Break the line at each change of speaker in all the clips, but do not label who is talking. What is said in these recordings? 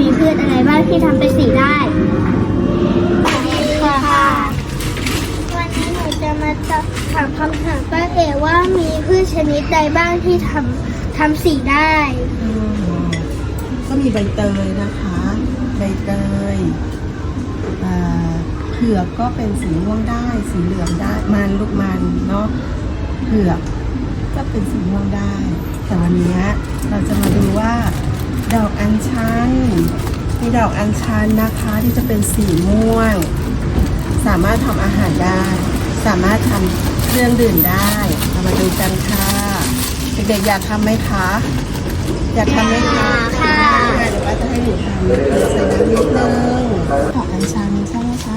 มีพืชอะไรบ้างที่ทำเป็นสีได้ค่ะ วันนี้หนูจะมาถามคำถามป้าเอ
ว่ามี
พืชชนิดใดบ้างที่ทำทำสีได้
ก็มีใบเตยนะคะ ใบเตยเผือกก็เป็นสีม่วงได้ สีเหลืองได้ มันลูกมันเนาะเผือกก็เป็นสีม่วงได้ แต่วันนี้เราจะมาดูว่า ดอกอัญชัน มีดอกอัญชันนะคะที่จะเป็นสีม่วง สามารถทำอาหารได้ สามารถทำเครื่องดื่มได้เรามาดูกันค่ะ เด็กๆอยากทำไหมคะ อยากทำไหมคะ
ค่ะ
เดี๋ยวป้าจะให้หนูทำเปิดใส่น้ำนิดนึงดอกอัญชันใช่ไหมคะ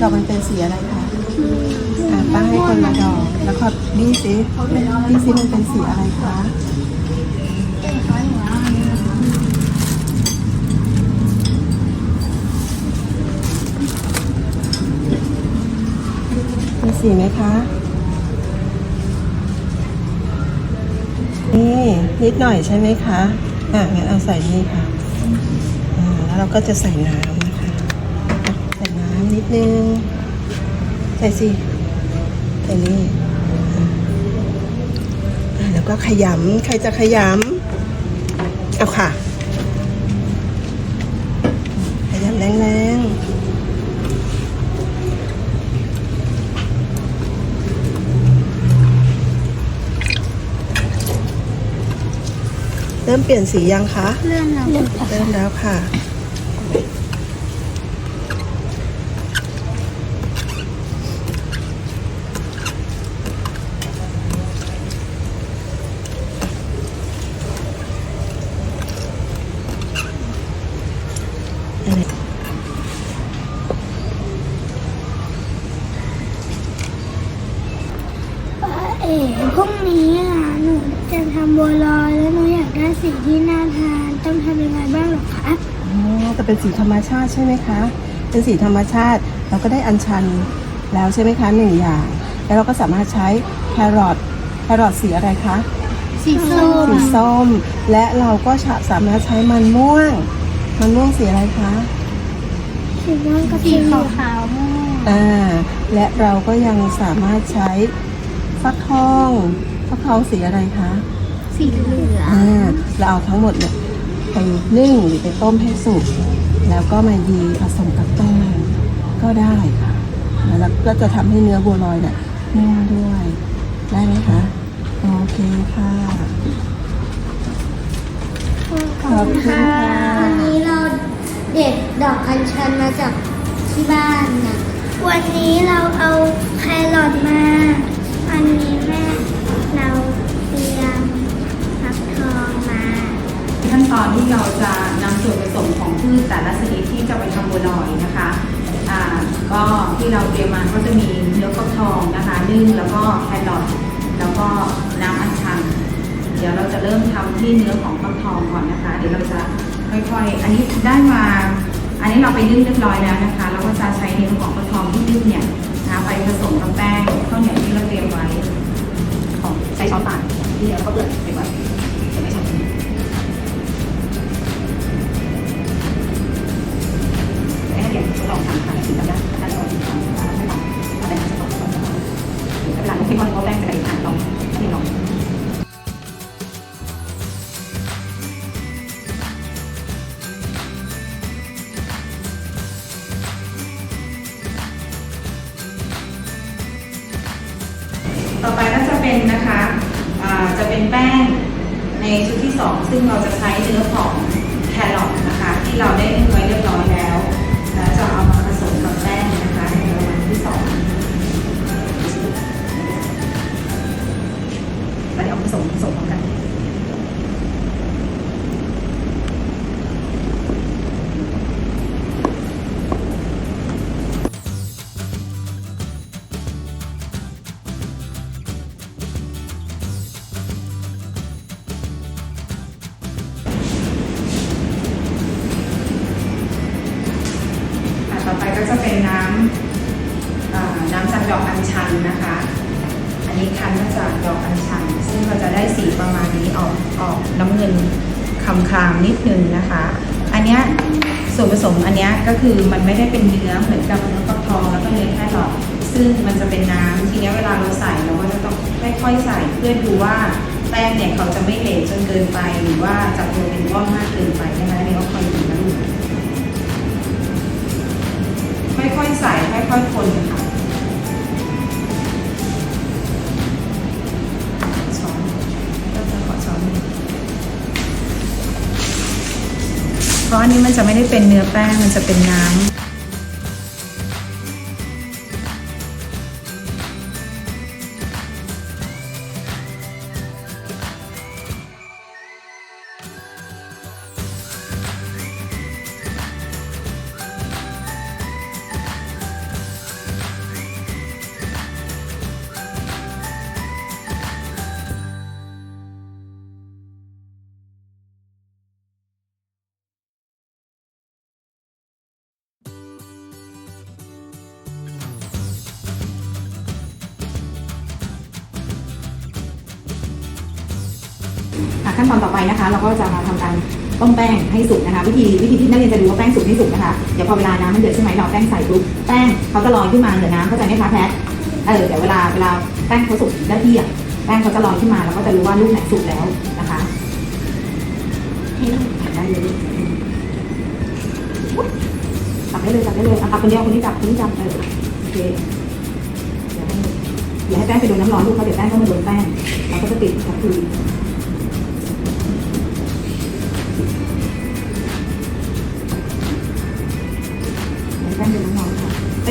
ดอกมันเป็นสีอะไรคะอะป้าให้คนละดอก แล้วก็บี้สิบี้สิมันเป็นสีอะไรคะ สีไหมคะ นี่นิดหน่อยใช่ไหมคะอะงั้นเอาใส่นี่ค่ะอ่าแล้วเราก็จะใส่น้ำนะคะ ใส่น้ำนิดนึง ใส่สิใส่นี่อะอะแล้วก็ขยำใครจะขยำเอาค่ะ ขยำแรงๆ เริ่มเปลี่ยนสียังคะ
เลื่อนเรา
เริ่มแล้วค่ะ
บ้างเหรอคะ
อ๋อแต่เป็นสีธรรมชาติใช่ไหมคะ เป็นสีธรรมชาติเราก็ได้อัญชันแล้วใช่ไหมคะหนึ่งอย่าง แล้วเราก็สามารถใช้แครอทแครอทสีอะไรคะ
สีส้ม
สีส้ม และเราก็สามารถใช้มันม่วง มันม่วงสีอะไรคะ
สีม่วงกับสีขาวขาวม่วง
อ่าและเราก็ยังสามารถใช้ฟักทองฟักทองสีอะไรคะ
สีเหลือง
อ่าเราเอาทั้งหมดเนี่ย ไปนึ่งหรือไปต้มให้สุก แล้วก็มายีผสมกับแป้งก็ได้ค่ะ แล้วก็จะทำให้เนื้อบัวลอยเนี่ยนุ่มด้วยได้ไหมคะ โอเคค่ะ ขอบคุณค่ะ
วันนี้เราเด็ดดอกอัญชันมาจากที่บ้านนะวันนี้เราเอาแครอทมา อันนี้แม่ ตอ
นที่เราจะนำส่วนผสมของพืชแต่ละชนิดที่จะไปทำบัวลอยนะคะอ่าก็ที่เราเตรียมมาก็จะมีเนื้อฟักทองนะคะนึ่งแล้วก็แครอทแล้วก็น้ำอัญชัน เดี๋ยวเราจะเริ่มทำที่เนื้อของฟักทองก่อนนะคะ เดี๋ยวเราจะค่อยๆ อันนี้ได้มา อันนี้เราไปนึ่งเรียบร้อยแล้วนะคะเราก็จะใช้เนื้อของฟักทองที่นึ่งเนี่ยนะคะไปผสมกับแป้งข้าวเหนียวที่เราเตรียมไว้ของใช้ช้อนป่านที่เราก็เปลื เป็นแป้งในชุดที่ 2 ซึ่งเราจะใช้เนื้อของแครอทนะคะ ที่เราได้ มาจากดอกอัญชัน ซึ่งเราจะได้สีประมาณนี้ออกออกน้ำเงินคำครามนิดนึงนะคะ อันเนี้ยส่วนผสมอันนี้ก็คือมันไม่ได้เป็นเนื้อเหมือนกับเนื้อฟักทองแล้วก็เนื้อแครอทซึ่งมันจะเป็นน้ำทีนี้เวลาเราใส่เราก็จะต้องค่อยๆใส่เพื่อดูว่าแป้งเนี่ยเขาจะไม่เหลวจนเกินไปหรือว่าจับตัวเป็นก้อนมากเกินไปนะคะอันนี่ก็คอยดูนะลูกค่อยๆใส่ค่อยๆคนค่ะ ราะอันนี้มันจะไม่ได้เป็นเนื้อแป้งมันจะเป็นน้ำ ขั้นตอนต่อไปนะคะ เราก็จะมาทำการต้มแป้งให้สุกนะคะ วิธีวิธีที่นักเรียนจะดูว่าแป้งสุกไม่สุกนะคะเดี๋ยวพอเวลาน้ำมันเดือดใช่ไหมเราแป้งใส่ปุ๊บแป้งเขาจะลอยขึ้นมาเหนือน้ำเข้าใจไหมคะแพทเออเดี๋ยวเวลาเวลาแป้งเขาสุกได้ที่อะแป้งเขาจะลอยขึ้นมาเราก็จะรู้ว่าลูกไหนสุกแล้วนะคะให้ลูกได้เลยตักได้เลยตักได้เลยอะตักคนเดียวคนนี้จับคนนี้จับเออโอเคเดี๋ยวให้อย่าให้แป้งไปโดนน้ำร้อนลูกเพราเดี๋ยวแป้งก็มาโดนแป้งเราก็จะติดกับคือ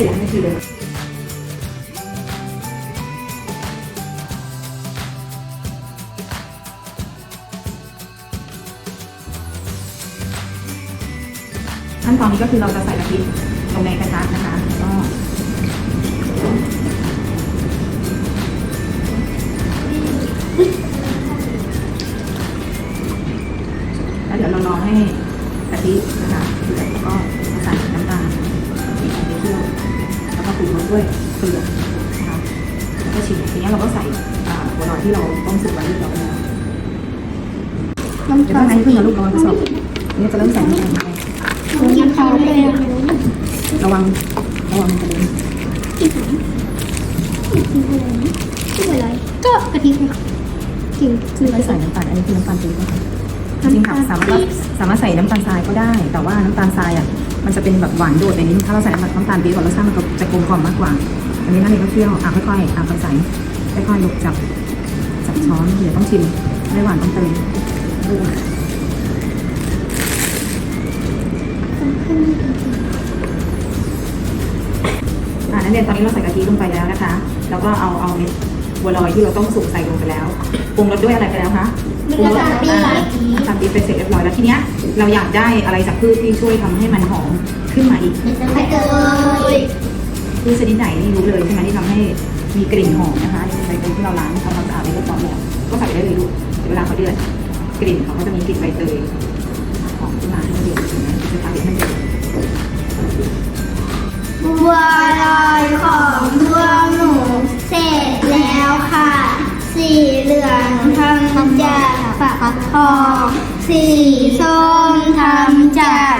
องๆค่ะแต่อย่าให้ไม่ทีเลยขั้นตอนนี้ก็คือเราจะใส่กะทิลงในกระทะนะคะก็แล้วเดี๋ยวเรารอให้ ด้วยเกลือนะคะแล้วก็ชิมทีนี้เราก็ใส่หัวหน่อยที่เราต้มสุกไว้เรียบร้อยแล้ว
น้ำตาล
องให้พึ่งกับลูกระวังกระสอบนนี้จะเริ่มใส่น้ำตาลไป
น้ำตาลเลย
ระวังระวังมันจะเด้ง
ไม่เป็นไรก็กะทิค่ะกินคือ
ไม่ใส่น้ำตาลอันนี้คือน้ำตาลปี๊บนะคะจริงค่ะสามารถสามารถใส่น้ำตาลทรายก็ได้ แต่ว่าน้ำตาลทรายอะ มันจะเป็นแบบหวานโดดไปนิดนึงถ้าเราใส่น้ำตาลปี๊บก่อนรสชาติมันก็จะกลมกล่อมมากกว่า อันนี้นั่นเองก็เคี่ยวอะค่อยๆอะค่อยๆใส่ค่อยๆลุกจับจับช้อนเดี๋ยวต้องชิมไม่หวานต้องเติมดูอ่านักเรียนตอนนี้เราใส่กะทิลงไปแล้วนะคะ แล้วก็เอาเอาเม็ดบัวลอยที่เราต้มสุกใส่ลงไปแล้วปรุงรสด้วยอะไรไปแล้วคะปรุงรส
น้ำตาลปี๊บ
อ่าน้ำตาลปี๊บไปเสร็จเรียบร้อยแล้วทีเนี้ยเราอยากได้อะไรจากพืชที่ช่วยทำให้มันหอมขึ้นมาอีก
ใบเตย
พืชชนิดไหนนี่รู้เลยใช่ไหมที่ทำให้มีกลิ่นหอมนะคะนี่เป็นใบเตยที่เราล้างทำความสะอาดเรียบร้อยแล้วก็ใส่ได้เลยลูกเดี๋ยวเวลาเขาเดือดกลิ่นเขาก็จะมีกลิ่นใบเตยหอมขึ้นมาให้มันเดือดใช่ไหมจะทำให้มันเดือด
บัวลอยของพวก ฝักทองสีส้มทำจาก